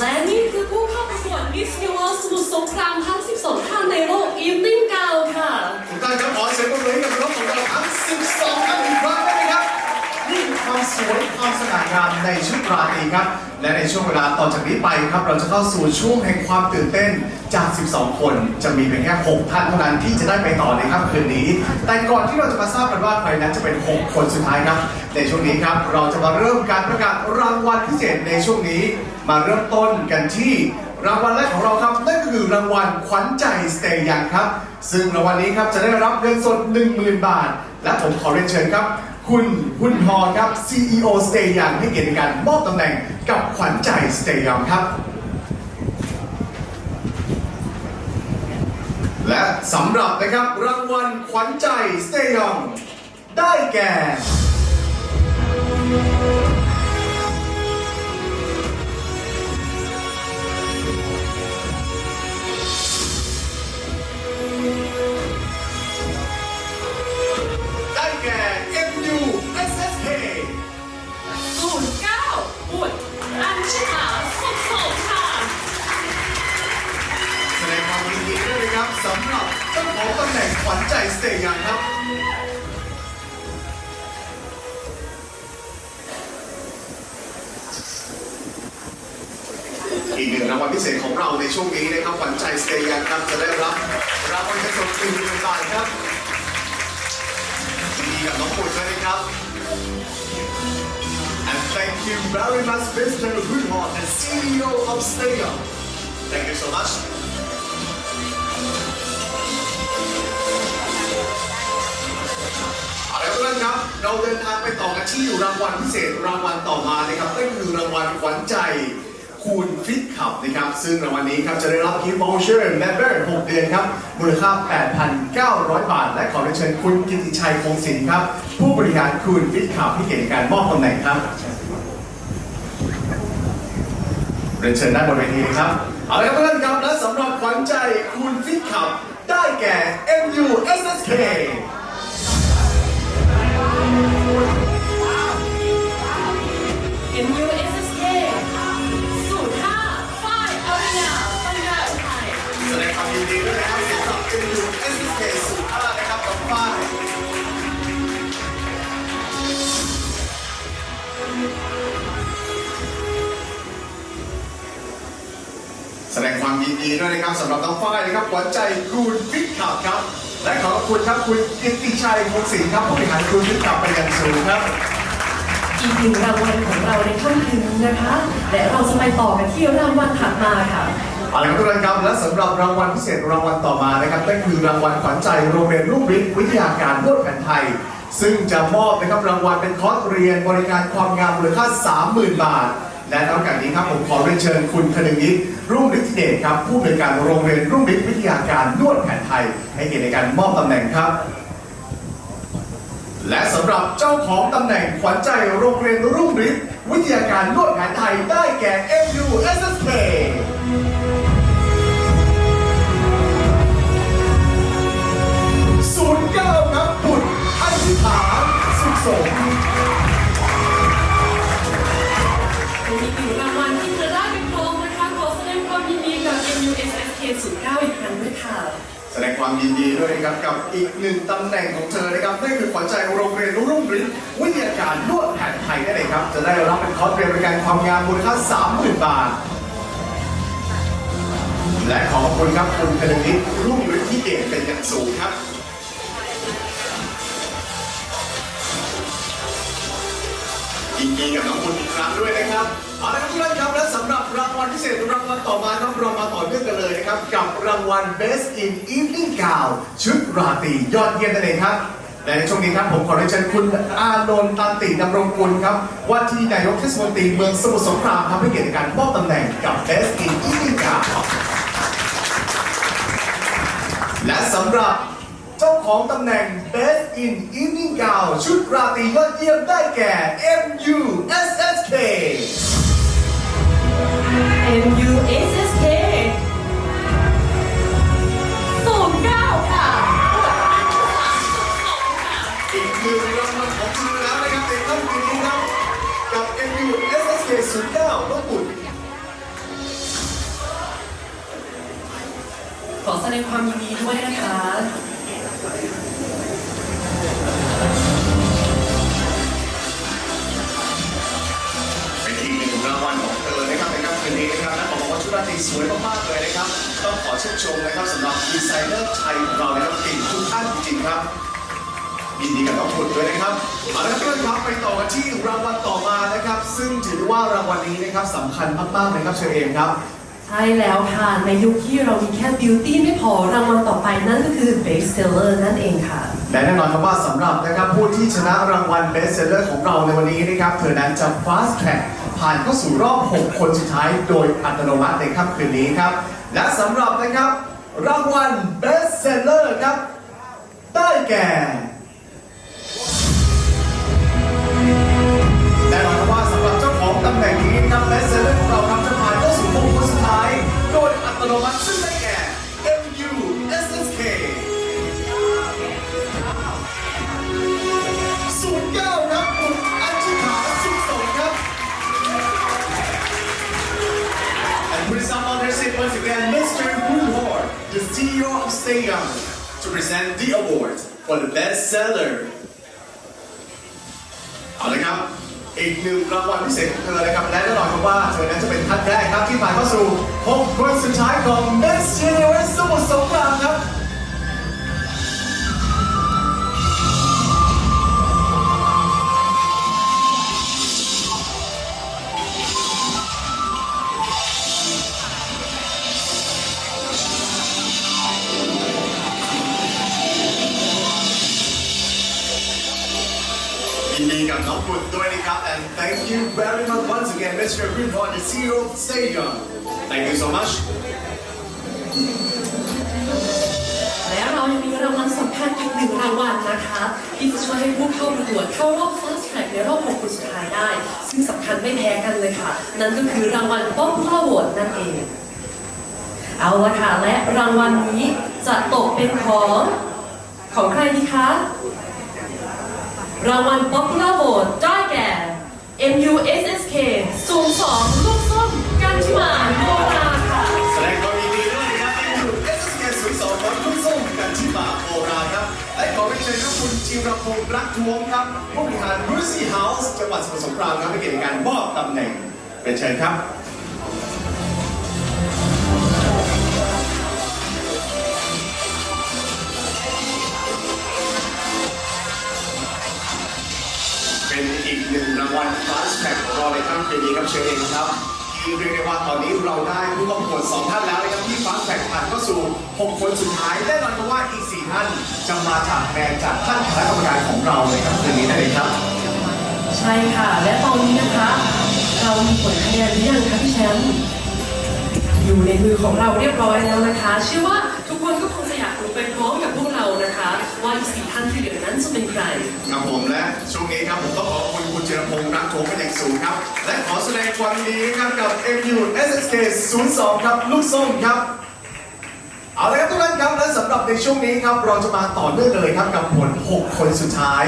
และนี่คือผู้เข้าประกวด Miss Universe สมุทรสงครามทั้ง 12 ท่านในโลก Evening Gown ค่ะ ทุกท่านครับขอเสียงปรบมือให้กับน้องของเราทั้ง 12ท่านอีกครั้งได้ไหมครับ นี่คือความสวยความสง่างามในชุดราตรีครับ และในช่วงเวลาต่อจากนี้ไปครับ เราจะเข้าสู่ช่วงแห่งความตื่นเต้นจาก 12 คน จะมีเพียงแค่ 6 ท่านเท่านั้นที่จะได้ไปต่อในค่ำคืนนี้ แต่ก่อนที่เราจะมาทราบกันว่าใครนั้นจะเป็น 6 คนสุดท้ายครับในช่วงนี้ครับเราจะมาเริ่มการประกาศรางวัลพิเศษในช่วงนี้ มาเริ่มต้นกันที่รางวัลแรกของเราครับนั่นคือรางวัลขวัญใจสเตย์ยังครับ ซึ่งรางวัลนี้ครับจะได้รับเงินสด 10,000 บาท และผมขอเรียนเชิญครับ คุณหุ่นฮอครับ CEO Stay Young ให้เกียรติในการมอบตำแหน่งกับขวัญใจ Stay Young ครับ และสำหรับนะครับรางวัลขวัญใจ Stay Young ได้แก่ อีกหนึ่งรางวัลพิเศษของเราในช่วงนี้นะครับขวัญใจสเตย์ยังครับจะได้รับรางวัลเงินสดหนึ่งหมื่นบาทครับยินดีกับน้องปุ้ยด้วยนะครับ And thank you very much, Mr. Hoodhon, the CEO of Stay Young. Thank you so much. เอาละครับทุกท่านครับ เราเดินทางไปต่อกันที่รางวัลพิเศษรางวัลต่อมานะครับนั่นคือรางวัลขวัญใจ คูณฟิตขับนะครับ ซึ่งรางวัลนี้ครับจะได้รับกิฟต์ voucher member 6เดือนครับ มูลค่า 8,900 บาท และขอเรียนเชิญคุณกิติชัยคงศิลป์ครับ ผู้บริหารคูณฟิตขับที่เก่งในการมอบตำแหน่งครับเรียนเชิญด้านบนเวทีครับเอาละครับทุกท่านครับและสำหรับขวัญใจคูณฟิตขับได้แก่ MUSSK ยินดีด้วยนะครับสำหรับ MU SSK สุดานะครับกับฝ้ายแสดงความยินดีด้วยนะครับสำหรับน้องฝ้ายนะครับขวัญใจคูณฟิตขับครับ และขอบคุณครับคุณกิติชัยคงศิลป์ครับผู้บริหารคูณฟิตขับเป็นอย่างสูงครับ อีกหนึ่งรางวัลของเราในค่ำคืนนี้นะคะ และเราจะไปต่อกันที่รางวัลถัดมาค่ะ เอาละครับทุกท่านครับและสำหรับรางวัลพิเศษรางวัลต่อมานะครับนั่นคือรางวัลขวัญใจโรงเรียนรุ่งฤทธิ์วิทยาการนวดแผนไทย ซึ่งจะมอบนะครับรางวัลเป็นคอร์สเรียนบริการความงามมูลค่า 30,000 บาท และนอกจากนี้ครับผมขอเรียนเชิญคุณคนึงนิดรุ่งฤทธิเดชครับผู้อำนวยการโรงเรียนรุ่งฤทธิ์วิทยาการนวดแผนไทย ให้เกียรติในการมอบตำแหน่งครับและสำหรับเจ้าของตำแหน่งขวัญใจโรงเรียนรุ่งฤทธิ์วิทยาการนวดแผนไทยได้แก่ MU สุขสมเป็นอีกหนึ่งรางวัลที่จะได้เป็นครองนะคะขอแสดงความยินดีกับ MUSSK 09อีกครั้งด้วยค่ะ แสดงความยินดีด้วยนะครับกับอีกหนึ่งตำแหน่งของเธอนะครับนั่นคือขวัญใจโรงเรียนรุ่งฤทธิ์วิทยาการนวดแผนไทยนั่นเองครับ จะได้รับเป็นคอร์สเรียนบริการความงามมูลค่า30,000 บาท และขอบคุณครับคุณคนึงนิดรุ่งฤทธิ์ที่เก่งเป็นอย่างสูงครับ ยินดีกับน้องคุณอีกครั้งด้วยนะครับเอาละครับทุกท่านครับและสำหรับรางวัลพิเศษรางวัลต่อมาครับเรามาต่อเนื่องกันเลยนะครับกับรางวัล Best in Evening Gown ชุดราตรียอดเยี่ยมนั่นเองครับและในช่วงนี้ครับผมขอเรียนเชิญคุณอานนท์ตันติดำรงกุลครับว่าที่นายกเทศมนตรีเมืองสมุทรสงครามครับให้เกียรติในการมอบตำแหน่งกับ Best in Evening Gown และสำหรับเจ้าของตำแหน่ง Best in Evening Gown ชุดราตรียอดเยี่ยมได้แก่ อแสดงความยินดีด้วยนะคะเป็นอีกหนึ่งรางวัลของเธอนะครับในค่ำคืนนี้นะครับและบอกว่าชุดราตรีสวยมากๆเลยนะครับต้องขอชื่นชมนะครับสำหรับดีไซเนอร์ไทยของเรานะครับเก่งทุกท่านจริงๆครับยินดีกับน้องคุณด้วยนะครับเอาละครับเพื่อนครับไปต่อกันที่รางวัลต่อมานะครับ ซึ่งถือว่ารางวัลนี้นะครับสำคัญมากๆเลยครับเชอเอมครับ ใช่แล้วค่ะ ในยุคที่เรามีแค่ beauty ไม่พอรางวัลต่อไปนั่นก็คือ best seller นั่นเองค่ะ และแน่นอนครับว่าสำหรับนะครับผู้ที่ชนะรางวัล Best Seller ของเราในวันนี้นะครับ เธอนั้นจะ fast track ผ่านเข้าสู่รอบ 6 คนสุดท้ายโดยอัตโนมัติในค่ำคืนนี้ครับ และสำหรับนะครับรางวัล Best Seller ครับ ได้แก่แน่นอนครับว่าสำหรับเจ้าของตำแหน่งนี้นะครับ Best Seller ของเรา อัตโนมัติซึ่งได้แก่ MU SSK ศูนย์เก้าครับคุณอัญชิขาสุขสงครับ And please up on their seat once again Mr. Woodward the CEO of Stay Young to present the award for the best seller อีกหนึ่งรางวัลพิเศษของเธอเลยครับและแน่นอนครับว่าเธอนั้นจะเป็นท่านแรกครับที่ผ่านเข้าสู่6คนสุดท้ายของ Miss Universe สมุทรสงครามครับ ยินดีกับน้องบุญด้วยนะครับ and thank you very much once again Mr. Greenhorn the CEO of Stadium thank you so much และเรายังมีรางวัลสำคัญอีกหนึ่งรางวัลนะคะ ที่จะช่วยให้ผู้เข้าประกวดเข้ารอบ first track ในรอบ6คนสุดท้ายได้ ซึ่งสำคัญไม่แพ้กันเลยค่ะ นั่นก็คือรางวัล Popular Vote นั่นเอง เอาละค่ะ และรางวัลนี้จะตกเป็นของของใครดีคะ รางวัล Popular Vote ได้แก่ MUSSK 02ลูกส้มกันชิมาโมนาค่ะ แสดงความยินดีด้วยนะครับที่อยู่ SSK 02ของคุณส้มกันทิมาโอราครับ และขอเรียนเชิญครับคุณจิรพงศ์รักทวงครับ ผู้บริหาร Brucey House จังหวัดสมุทรสงครามครับในเกียรติการมอบตำแหน่งเป็นเชิญครับ รางวัล Fast Track ของเราในค่ำคืนนี้ครับเชิญเองครับที่เรียกได้ว่าตอนนี้เราได้ผู้ประกวดสองท่านแล้วนะครับที่ Fast Track ผ่านเข้าสู่ 6 คนสุดท้ายแน่นอนครับว่าอีก 4 ท่านจะมาจากแนนจากท่านคณะกรรมการของเราในค่ำคืนนี้ได้เลยครับ ใช่ค่ะ และตอนนี้นะคะ เรามีผลคะแนนหรือยังคะพี่แชมป์อยู่ในมือของเราเรียบร้อยแล้วนะคะ เชื่อว่าทุกคนก็คงจะอยากรู้ไปพร้อมกับพวกเรานะคะว่าอีกสี่ นั้นจะเป็นใคร ครับผมและช่วงนี้ครับผมต้องขอบคุณคุณเจิรพงศ์รักโถเป็นอย่างสูงครับ และขอแสดงความยินดีครับกับ MU SSK 02 ครับ ลูกส้มครับ เอาละครับทุกท่านครับ และสำหรับในช่วงนี้ครับ เราจะมาต่อเนื่องเลยครับกับผล 6 คนสุดท้าย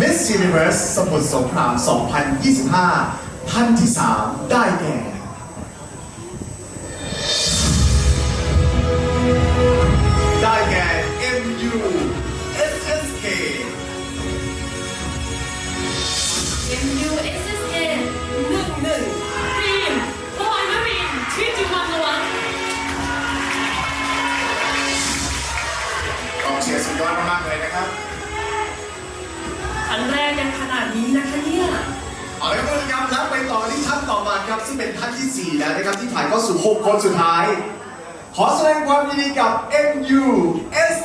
Miss Universe สมุทรสงคราม 2025 ท่านที่ 3 ได้แก่ นี้นะคะเนี่ย เอาละครับทุกท่านครับแล้วไปต่อที่ท่านต่อมาครับซึ่งเป็นท่านที่4แล้วนะครับที่ผ่านเข้าสู่6คนสุดท้าย ขอแสดงความยินดีกับ MU S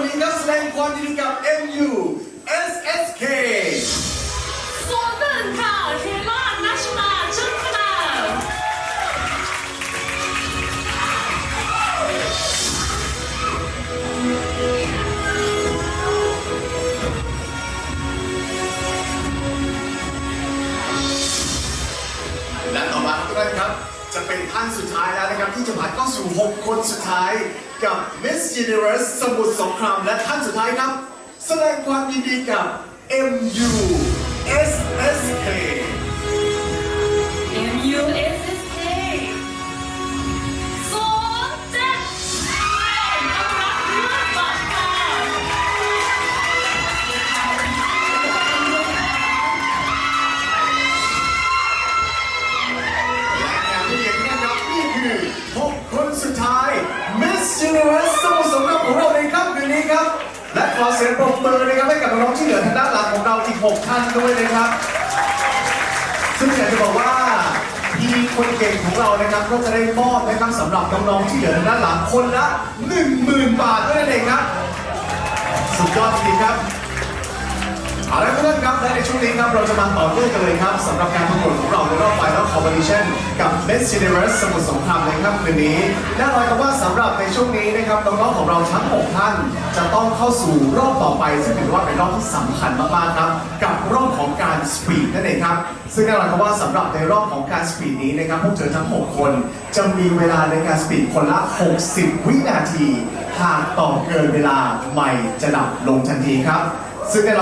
วันนี้ครับแสดงความยินดีกับ MU SSK นหนึ่นาและต่อมาทุกท่านครับ จะเป็นท่านสุดท้ายแล้วนะครับ ที่จะผ่านเข้าสู่ 6 คนสุดท้าย กับ Miss Universe สมุทรสงครามและท่านสุดท้ายครับ แสดงความยินดีกับ MU SSK ขอเสียงปรบมือนะครับให้กับน้องๆที่เหลือทางด้านหลังของเราอีก 6 ท่านด้วยนะครับ ซึ่งอยากจะบอกว่าทีมคนเก่งของเรานะครับก็จะได้มอบนะครับสำหรับน้องๆที่เหลือทางด้านหลังคนละ 10,000 บาทด้วยนั่นเองครับ สุดยอดจริงครับ เอาละครับท่านครับและในช่วงนี้ครับเราจะมาต่อเนื่องกันเลยครับสำหรับการประกวดของเราในรอบไฟนอลคอมเพลชันกับ Miss Universe สมุทรสงครามในค่ำคืนนี้แน่นอนครับว่าสำหรับในช่วงนี้นะครับน้องๆของเราทั้ง 6 ท่าน จะต้องเข้าสู่รอบต่อไป ซึ่งถือว่าเป็นรอบที่สำคัญมากๆครับกับรอบของการสปีดนั่นเองครับซึ่งแน่นอนครับว่าสำหรับในรอบของการสปีดนี้นะครับพวกเธอทั้ง 6 คน จะมีเวลาในการสปีดคนละ 60 วินาทีหากต่อเกินเวลาไม่จะดับลงทันทีครับ ซึ่งแน่นอน